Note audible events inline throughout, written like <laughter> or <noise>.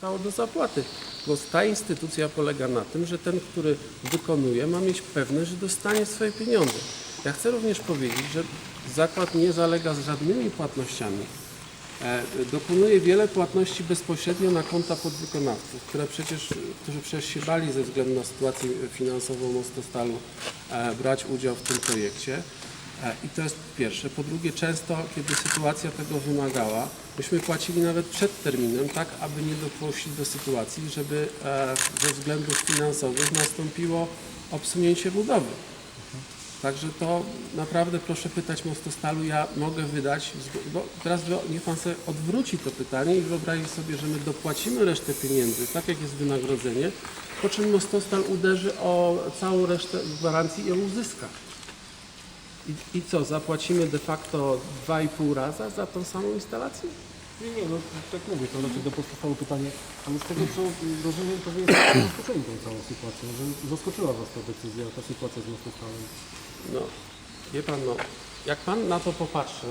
zostało do zapłaty. Bo ta instytucja polega na tym, że ten, który wykonuje, ma mieć pewność, że dostanie swoje pieniądze. Ja chcę również powiedzieć, że zakład nie zalega z żadnymi płatnościami. E, dokonuje wiele płatności bezpośrednio na konta podwykonawców, które przecież, którzy przecież się bali ze względu na sytuację finansową Mostostalu e, brać udział w tym projekcie. E, I to jest pierwsze. Po drugie, często, kiedy sytuacja tego wymagała, myśmy płacili nawet przed terminem, tak aby nie dopuścić do sytuacji, żeby e, ze względów finansowych nastąpiło obsunięcie budowy. Także to naprawdę proszę pytać Mostostalu, ja mogę wydać, bo teraz niech Pan sobie odwróci to pytanie i wyobrazi sobie, że my dopłacimy resztę pieniędzy, tak jak jest wynagrodzenie, po czym Mostostal uderzy o całą resztę gwarancji i ją uzyska. I, I co, zapłacimy de facto 2,5 raza za tą samą instalację? Nie, nie, no tak mówię, to znaczy do powstało pytanie, ale z tego co rozumiem, to wy jesteście <coughs> zaskoczeni tą całą sytuacją, że zaskoczyła was ta decyzja, ta sytuacja z Mostostalem. No, wie pan, no, jak pan na to popatrzy,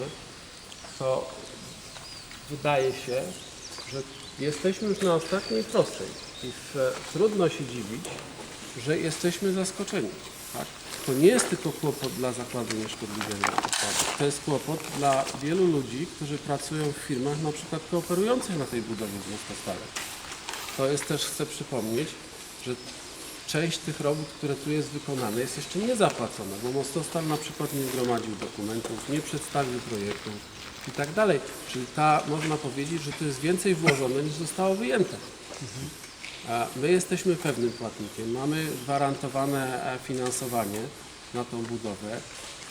to wydaje się, że jesteśmy już na ostatniej prostej i w, trudno się dziwić, że jesteśmy zaskoczeni. Tak? To nie jest tylko kłopot dla zakładu nieszkodliwego odpadów. To jest kłopot dla wielu ludzi, którzy pracują w firmach na przykład kooperujących na tej budowie z Mostostalem. To jest też, chcę przypomnieć, że część tych robót, które tu jest wykonane, jest jeszcze nie zapłacona, bo Mostostal na przykład nie zgromadził dokumentów, nie przedstawił projektów i tak dalej. Czyli ta, można powiedzieć, że to jest więcej włożone niż zostało wyjęte. A My jesteśmy pewnym płatnikiem, mamy gwarantowane e, finansowanie na tą budowę,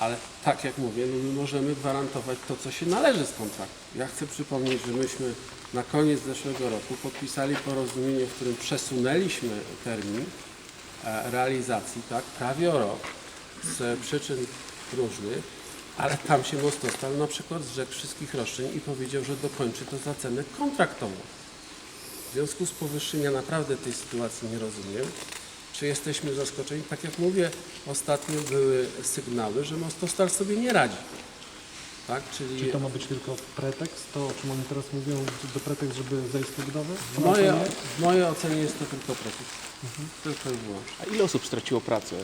ale tak jak mówię, no my możemy gwarantować to, co się należy z kontraktu. Ja chcę przypomnieć, że myśmy na koniec zeszłego roku podpisali porozumienie, w którym przesunęliśmy termin e, realizacji, tak, prawie o rok, z przyczyn różnych, ale tam się Mostostal na przykład zrzekł wszystkich roszczeń i powiedział, że dokończy to za cenę kontraktową. W związku z powyższym ja naprawdę tej sytuacji nie rozumiem. Czy jesteśmy zaskoczeni? Tak jak mówię, ostatnio były sygnały, że Mostostal sobie nie radzi. Tak? Czyli Czy to ma być tylko pretekst, to o czym oni teraz mówią, do pretekst, żeby zejść z tej budowy? w, moje, w mojej ocenie jest to tylko pretekst. Tylko i wyłącznie. A ile osób straciło pracę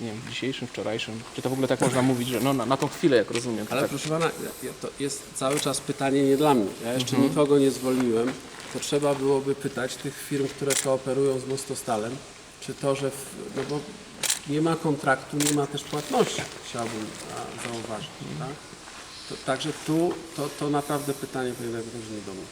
nie wiem, dzisiejszym, wczorajszym? Czy to w ogóle tak można mówić, że no, na, na tą chwilę, jak rozumiem, to Ale tak, proszę pana, ja- to jest cały czas pytanie nie dla mnie. Ja jeszcze nikogo nie zwolniłem. To trzeba byłoby pytać tych firm, które kooperują z Mostostalem, czy to, że w, no bo nie ma kontraktu, nie ma też płatności, chciałbym a, zauważyć. Tak? To, także tu to, to naprawdę pytanie powinno być nie do mnie.